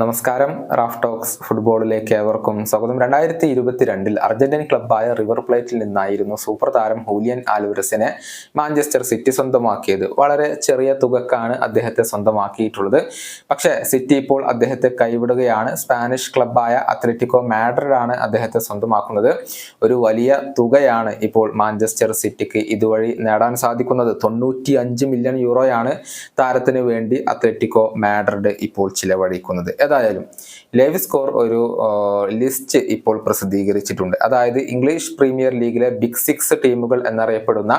നമസ്കാരം. Raf talks ഫുട്ബോളിലേക്ക് ഏവർക്കും സ്വാഗതം. രണ്ടായിരത്തി ഇരുപത്തിരണ്ടിൽ അർജന്റീൻ ക്ലബ്ബായ റിവർ പ്ലേറ്റിൽ നിന്നായിരുന്നു സൂപ്പർ താരം ഹൂലിയൻ ആലുവരസിനെ മാഞ്ചസ്റ്റർ സിറ്റി സ്വന്തമാക്കിയത്. വളരെ ചെറിയ തുകക്കാണ് അദ്ദേഹത്തെ സ്വന്തമാക്കിയിട്ടുള്ളത്. പക്ഷേ സിറ്റി ഇപ്പോൾ അദ്ദേഹത്തെ കൈവിടുകയാണ്. സ്പാനിഷ് ക്ലബ്ബായ അത്ലറ്റിക്കോ മാഡ്രിഡാണ് അദ്ദേഹത്തെ സ്വന്തമാക്കുന്നത്. ഒരു വലിയ തുകയാണ് ഇപ്പോൾ മാഞ്ചസ്റ്റർ സിറ്റിക്ക് ഇതുവഴി നേടാൻ സാധിക്കുന്നത്. തൊണ്ണൂറ്റി അഞ്ച് മില്യൺ യൂറോയാണ് താരത്തിന് വേണ്ടി അത്ലറ്റിക്കോ മാഡ്രിഡ് ഇപ്പോൾ ചിലവഴിക്കുന്നത്. ഏതായാലും ലൈവ് സ്കോർ ഒരു ലിസ്റ്റ് ഇപ്പോൾ പ്രസിദ്ധീകരിച്ചിട്ടുണ്ട്. അതായത് ഇംഗ്ലീഷ് പ്രീമിയർ ലീഗിലെ ബിഗ് സിക്സ് ടീമുകൾ എന്നറിയപ്പെടുന്ന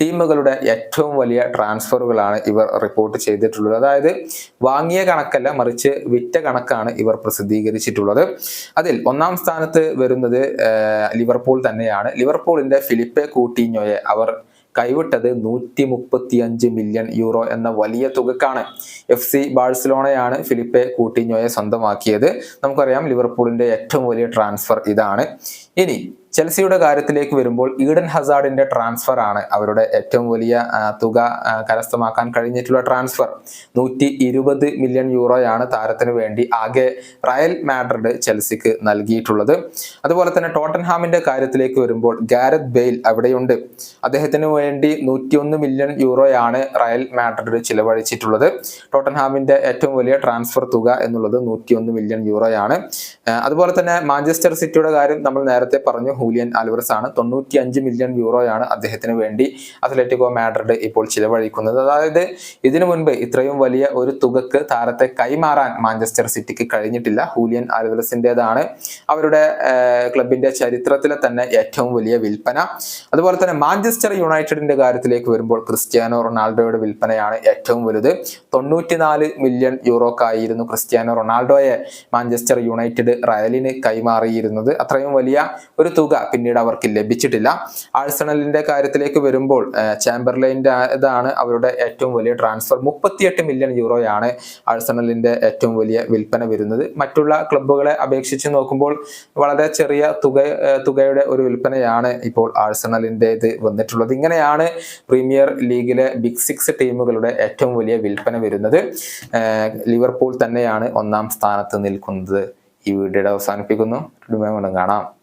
ടീമുകളുടെ ഏറ്റവും വലിയ ട്രാൻസ്ഫറുകളാണ് ഇവർ റിപ്പോർട്ട് ചെയ്തിട്ടുള്ളത്. അതായത് വാങ്ങിയ കണക്കല്ല മറിച്ച് വിറ്റ കണക്കാണ് ഇവർ പ്രസിദ്ധീകരിച്ചിട്ടുള്ളത്. അതിൽ ഒന്നാം സ്ഥാനത്ത് വരുന്നത് ലിവർപൂൾ തന്നെയാണ്. ലിവർപൂളിന്റെ ഫിലിപ്പെ കൂട്ടിഞ്ഞോയെ അവർ കൈവിട്ടത് നൂറ്റി മുപ്പത്തി അഞ്ച് മില്യൺ യൂറോ എന്ന വലിയ തുകക്കാണ്. എഫ് സി ബാഴ്സലോണയാണ് ഫിലിപ്പെ കൂട്ടിഞ്ഞോയെ സ്വന്തമാക്കിയത്. നമുക്കറിയാം ലിവർപൂളിന്റെ ഏറ്റവും വലിയ ട്രാൻസ്ഫർ ഇതാണ്. ഇനി ചെൽസിയുടെ കാര്യത്തിലേക്ക് വരുമ്പോൾ ഈഡൻ ഹസാർഡിന്റെ ട്രാൻസ്ഫർ ആണ് അവരുടെ ഏറ്റവും വലിയ തുക കരസ്ഥമാക്കാൻ കഴിഞ്ഞിട്ടുള്ള ട്രാൻസ്ഫർ നൂറ്റി ഇരുപത് മില്യൺ യൂറോയാണ് താരത്തിന് വേണ്ടി ആകെ റയൽ മാഡ്രിഡ് ചെൽസിക്ക് നൽകിയിട്ടുള്ളത്. അതുപോലെ തന്നെ ടോട്ടൻഹാമിന്റെ കാര്യത്തിലേക്ക് വരുമ്പോൾ ഗാരത് ബെയിൽ അവിടെയുണ്ട്. അദ്ദേഹത്തിന് വേണ്ടി നൂറ്റിയൊന്ന് മില്യൺ യൂറോയാണ് റയൽ മാഡ്രിഡ് ചിലവഴിച്ചിട്ടുള്ളത്. ടോട്ടൻഹാമിന്റെ ഏറ്റവും വലിയ ട്രാൻസ്ഫർ തുക എന്നുള്ളത് നൂറ്റിയൊന്ന് മില്യൺ യൂറോയാണ് അതുപോലെ തന്നെ മാഞ്ചസ്റ്റർ സിറ്റിയുടെ കാര്യം നമ്മൾ നേരത്തെ പറഞ്ഞു. ഹൂലിയൻ ആൽവറസ് ആണ്. തൊണ്ണൂറ്റി അഞ്ച് മില്യൺ യൂറോയാണ് അദ്ദേഹത്തിന് വേണ്ടി അത്ലറ്റിക്കോ മാഡ്രിഡ് ഇപ്പോൾ ചിലവഴിക്കുന്നത്. അതായത് ഇതിനു മുൻപ് ഇത്രയും വലിയ ഒരു തുകക്ക് താരത്തെ കൈമാറാൻ മാഞ്ചസ്റ്റർ സിറ്റിക്ക് കഴിഞ്ഞിട്ടില്ല. ഹൂലിയൻ ആൽവറസിന്റെതാണ് അവരുടെ ക്ലബിന്റെ ചരിത്രത്തിലെ തന്നെ ഏറ്റവും വലിയ വിൽപ്പന. അതുപോലെ തന്നെ മാഞ്ചസ്റ്റർ യുണൈറ്റഡിന്റെ കാര്യത്തിലേക്ക് വരുമ്പോൾ ക്രിസ്ത്യാനോ റൊണാൾഡോയുടെ വിൽപ്പനയാണ് ഏറ്റവും വലുത്. തൊണ്ണൂറ്റിനാല് മില്യൺ യൂറോക്കായിരുന്നു ക്രിസ്ത്യാനോ റൊണാൾഡോയെ മാഞ്ചസ്റ്റർ യുണൈറ്റഡ് റയലിന് കൈമാറിയിരുന്നത്. അത്രയും വലിയ ഒരു തുക പിന്നീട് അവർക്ക് ലഭിച്ചിട്ടില്ല. ആഴ്സണലിന്റെ കാര്യത്തിലേക്ക് വരുമ്പോൾ ചാമ്പർലൈന്റെ ഇതാണ് അവരുടെ ഏറ്റവും വലിയ ട്രാൻസ്ഫർ. മുപ്പത്തിയെട്ട് മില്യൺ യൂറോയാണ് ആഴ്സണലിന്റെ ഏറ്റവും വലിയ വിൽപ്പന വരുന്നത്. മറ്റുള്ള ക്ലബ്ബുകളെ അപേക്ഷിച്ച് നോക്കുമ്പോൾ വളരെ ചെറിയ തുക തുകയുടെ ഒരു വിൽപ്പനയാണ് ഇപ്പോൾ ആഴ്സണലിന്റെത് വന്നിട്ടുള്ളത്. ഇങ്ങനെയാണ് പ്രീമിയർ ലീഗിലെ ബിഗ് സിക്സ് ടീമുകളുടെ ഏറ്റവും വലിയ വിൽപ്പന വരുന്നത്. ലിവർപൂൾ തന്നെയാണ് ഒന്നാം സ്ഥാനത്ത് നിൽക്കുന്നത്. ഈ വീഡിയോയുടെ അവസാനിപ്പിക്കുന്നു. കാണാം.